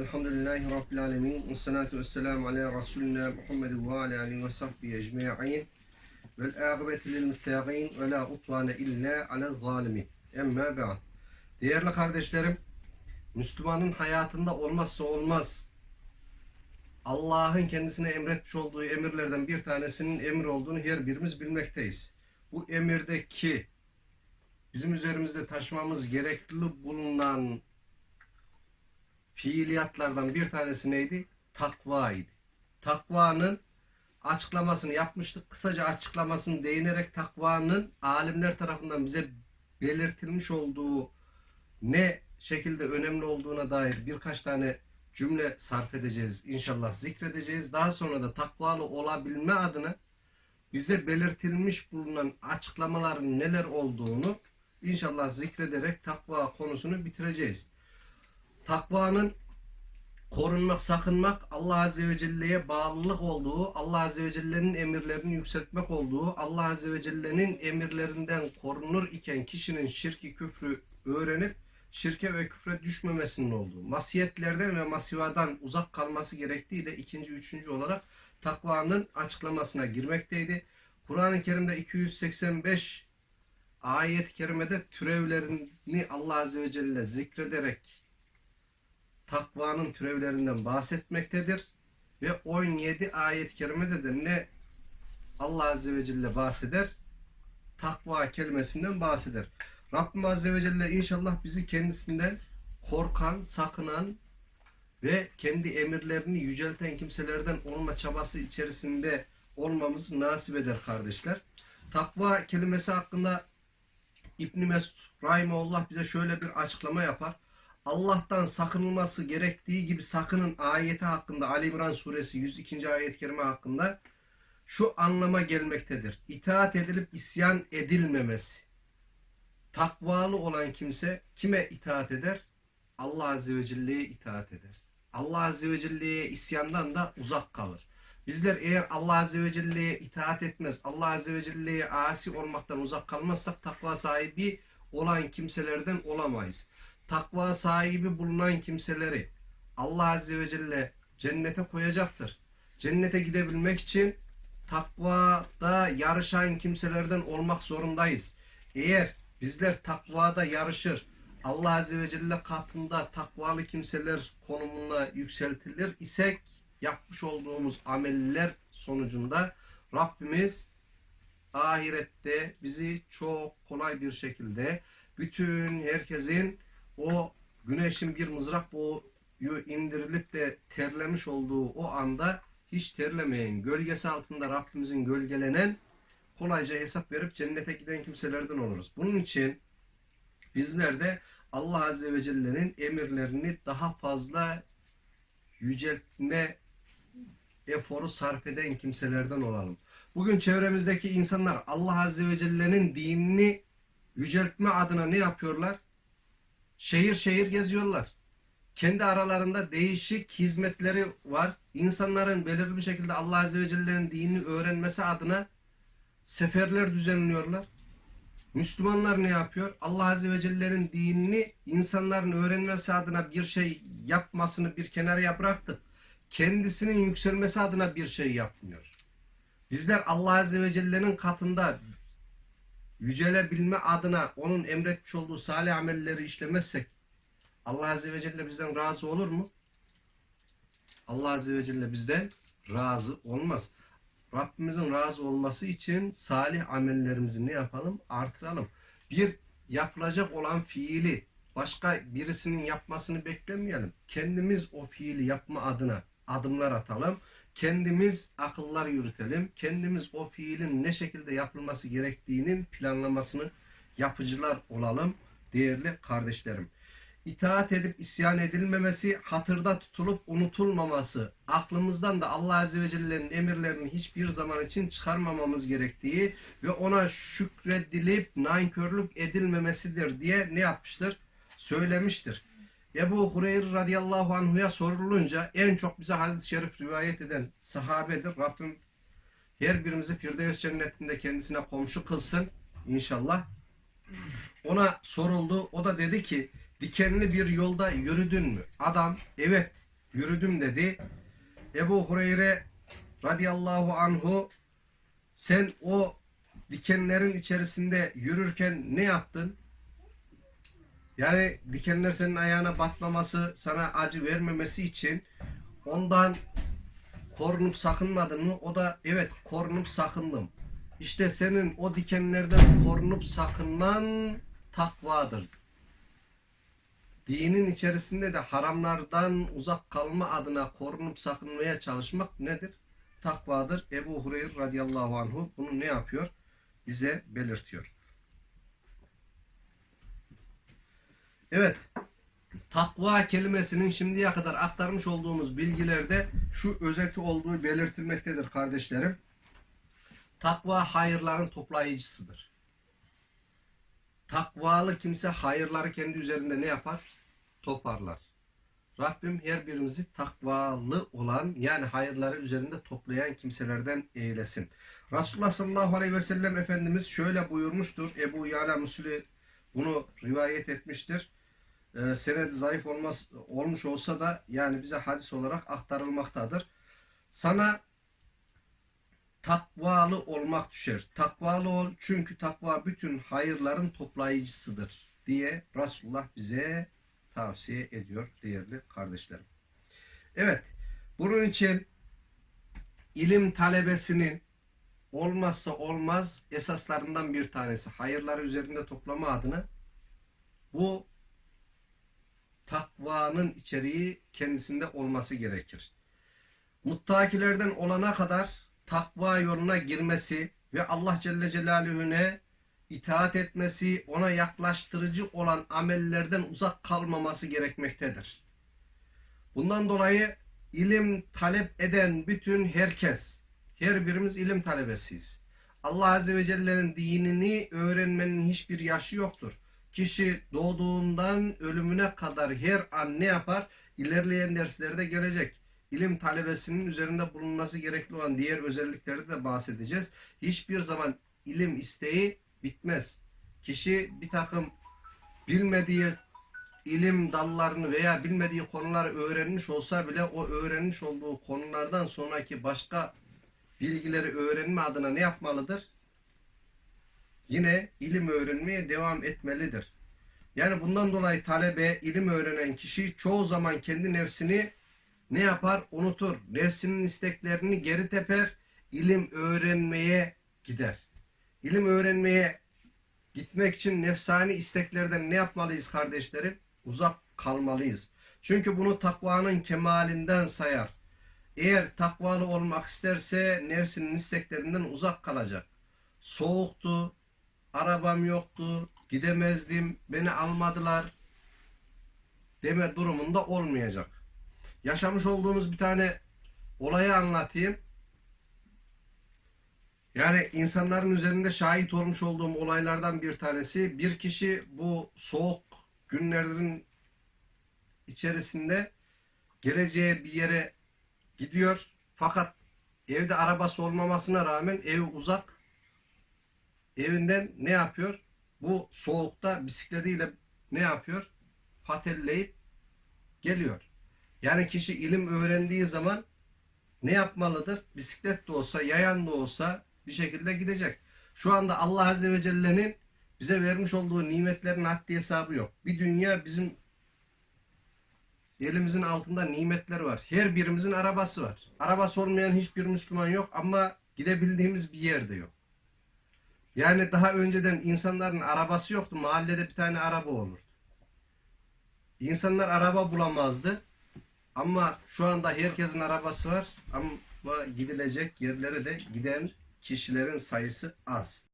Elhamdülillahi Rabbil alemin. Ve salatu ve selamu ala Resulina Muhammed ve ala alihi ve sahbihi ecma'in. Vel âgıbetu lil muttaqin ve la utvane illa ala zalimin. Emma ba'd. Değerli kardeşlerim, Müslümanın hayatında olmazsa olmaz Allah'ın kendisine emretmiş olduğu emirlerden bir tanesinin emir olduğunu her birimiz bilmekteyiz. Bu emirdeki bizim üzerimizde taşımamız gerekli bulunan fiiliyatlardan bir tanesi neydi? Takva idi. Takvanın açıklamasını yapmıştık. Kısaca açıklamasını değinerek takvanın alimler tarafından bize belirtilmiş olduğu ne şekilde önemli olduğuna dair birkaç tane cümle sarf edeceğiz. İnşallah zikredeceğiz. Daha sonra da takvalı olabilme adına bize belirtilmiş bulunan açıklamaların neler olduğunu inşallah zikrederek takva konusunu bitireceğiz. Takvanın korunmak, sakınmak, Allah Azze ve Celle'ye bağlılık olduğu, Allah Azze ve Celle'nin emirlerini yükseltmek olduğu, Allah Azze ve Celle'nin emirlerinden korunur iken kişinin şirki, küfrü öğrenip şirke ve küfre düşmemesinin olduğu, masiyetlerden ve masivadan uzak kalması gerektiği de ikinci, üçüncü olarak takvanın açıklamasına girmekteydi. Kur'an-ı Kerim'de 285 ayet-i kerimede türevlerini Allah Azze ve Celle zikrederek takvanın türevlerinden bahsetmektedir. Ve 17 ayet-i kerimede de ne Allah Azze ve Celle bahseder? Takva kelimesinden bahseder. Rabbim Azze ve Celle inşallah bizi kendisinden korkan, sakınan ve kendi emirlerini yücelten kimselerden olma çabası içerisinde olmamızı nasip eder kardeşler. Takva kelimesi hakkında İbn Mesud Rahimullah bize şöyle bir açıklama yapar. Allah'tan sakınılması gerektiği gibi sakının ayeti hakkında Ali İmran suresi 102. ayet-i kerime hakkında şu anlama gelmektedir. İtaat edilip isyan edilmemesi. Takvalı olan kimse kime itaat eder? Allah Azze ve Celle'ye itaat eder. Allah Azze ve Celle'ye isyandan da uzak kalır. Bizler eğer Allah Azze ve Celle'ye itaat etmez, Allah Azze ve Celle'ye asi olmaktan uzak kalmazsak takva sahibi olan kimselerden olamayız. Takva sahibi bulunan kimseleri Allah Azze ve Celle cennete koyacaktır. Cennete gidebilmek için takvada yarışan kimselerden olmak zorundayız. Eğer bizler takvada yarışır, Allah Azze ve Celle katında takvalı kimseler konumuna yükseltilir isek yapmış olduğumuz ameller sonucunda Rabbimiz ahirette bizi çok kolay bir şekilde bütün herkesin o güneşin bir mızrak boyu indirilip de terlemiş olduğu o anda hiç terlemeyen, gölgesi altında Rabbimizin gölgelenen kolayca hesap verip cennete giden kimselerden oluruz. Bunun için bizler de Allah Azze ve Celle'nin emirlerini daha fazla yüceltme eforu sarf eden kimselerden olalım. Bugün çevremizdeki insanlar Allah Azze ve Celle'nin dinini yüceltme adına ne yapıyorlar? Şehir şehir geziyorlar. Kendi aralarında değişik hizmetleri var. İnsanların belirli bir şekilde Allah Azze ve Celle'nin dinini öğrenmesi adına seferler düzenliyorlar. Müslümanlar ne yapıyor? Allah Azze ve Celle'nin dinini insanların öğrenmesi adına bir şey yapmasını bir kenara bıraktık. Kendisinin yükselmesi adına bir şey yapmıyor. Bizler Allah Azze ve Celle'nin katında yücelebilme adına onun emretmiş olduğu salih amelleri işlemezsek Allah Azze ve Celle bizden razı olur mu? Allah Azze ve Celle bizden razı olmaz. Rabbimizin razı olması için salih amellerimizi ne yapalım? Artıralım. Bir yapılacak olan fiili başka birisinin yapmasını beklemeyelim. Kendimiz o fiili yapma adına adımlar atalım. Kendimiz akıllar yürütelim. Kendimiz o fiilin ne şekilde yapılması gerektiğinin planlamasını yapıcılar olalım değerli kardeşlerim. İtaat edip isyan edilmemesi, hatırda tutulup unutulmaması, aklımızdan da Allah Azze ve Celle'nin emirlerini hiçbir zaman için çıkarmamamız gerektiği ve ona şükredilip nankörlük edilmemesidir diye ne yapmıştır? Söylemiştir. Ebu Hureyre radıyallahu anhuya sorulunca en çok bize hadis-i şerif rivayet eden sahabedir. Rabbim her birimizi Firdevs cennetinde kendisine komşu kılsın inşallah. Ona soruldu. O da dedi ki dikenli bir yolda yürüdün mü? Adam evet yürüdüm dedi. Ebu Hureyre radıyallahu anhu sen o dikenlerin içerisinde yürürken ne yaptın? Yani dikenler senin ayağına batmaması, sana acı vermemesi için ondan korunup sakınmadın mı? O da evet korunup sakındım. İşte senin o dikenlerden korunup sakınman takvadır. Dinin içerisinde de haramlardan uzak kalma adına korunup sakınmaya çalışmak nedir? Takvadır. Ebu Hureyre radıyallahu anhu bunu ne yapıyor? Bize belirtiyor. Evet. Takva kelimesinin şimdiye kadar aktarmış olduğumuz bilgilerde şu özeti olduğu belirtilmektedir kardeşlerim. Takva hayırların toplayıcısıdır. Takvalı kimse hayırları kendi üzerinde ne yapar? Toparlar. Rabbim her birimizi takvalı olan yani hayırları üzerinde toplayan kimselerden eylesin. Resulullah sallallahu aleyhi ve sellem Efendimiz şöyle buyurmuştur. Ebu Yala Müsli bunu rivayet etmiştir. Ee, senedi zayıf olmaz, olmuş olsa da yani bize hadis olarak aktarılmaktadır. Sana takvalı olmak düşer. Takvalı ol çünkü takva bütün hayırların toplayıcısıdır diye Resulullah bize tavsiye ediyor değerli kardeşlerim. Evet, bunun için ilim talebesinin olmazsa olmaz esaslarından bir tanesi hayırları üzerinde toplama adına bu takvanın içeriği kendisinde olması gerekir. Muttakilerden olana kadar takva yoluna girmesi ve Allah Celle Celaluhu'ne itaat etmesi, ona yaklaştırıcı olan amellerden uzak kalmaması gerekmektedir. Bundan dolayı ilim talep eden bütün herkes, her birimiz ilim talebesiyiz. Allah Azze ve Celle'nin dinini öğrenmenin hiçbir yaşı yoktur. Kişi doğduğundan ölümüne kadar her an ne yapar? İlerleyen derslerde gelecek. İlim talebesinin üzerinde bulunması gerekli olan diğer özellikleri de bahsedeceğiz. Hiçbir zaman ilim isteği bitmez. Kişi bir takım bilmediği ilim dallarını veya bilmediği konuları öğrenmiş olsa bile o öğrenmiş olduğu konulardan sonraki başka bilgileri öğrenme adına ne yapmalıdır? Yine ilim öğrenmeye devam etmelidir. Yani bundan dolayı talebe, ilim öğrenen kişi çoğu zaman kendi nefsini ne yapar? Unutur. Nefsinin isteklerini geri teper, ilim öğrenmeye gider. İlim öğrenmeye gitmek için nefsani isteklerden ne yapmalıyız kardeşlerim? Uzak kalmalıyız. Çünkü bunu takvanın kemalinden sayar. Eğer takvalı olmak isterse nefsinin isteklerinden uzak kalacak. Soğuktu, arabam yoktu, gidemezdim, beni almadılar deme durumunda olmayacak. Yaşamış olduğumuz bir tane olayı anlatayım. Yani insanların üzerinde şahit olmuş olduğum olaylardan bir tanesi bir kişi bu soğuk günlerin içerisinde geleceğe bir yere gidiyor. Fakat evde arabası olmamasına rağmen ev uzak. Evinden ne yapıyor? Bu soğukta bisikletiyle ne yapıyor? Patelleyip geliyor. Yani kişi ilim öğrendiği zaman ne yapmalıdır? Bisiklet de olsa, yayan da olsa bir şekilde gidecek. Şu anda Allah Azze ve Celle'nin bize vermiş olduğu nimetlerin haddi hesabı yok. Bir dünya bizim elimizin altında nimetler var. Her birimizin arabası var. Arabası olmayan hiçbir Müslüman yok ama gidebildiğimiz bir yerde yok. Yani daha önceden insanların arabası yoktu. Mahallede bir tane araba olurdu. İnsanlar araba bulamazdı. Ama şu anda herkesin arabası var. Ama gidilecek yerlere de giden kişilerin sayısı az.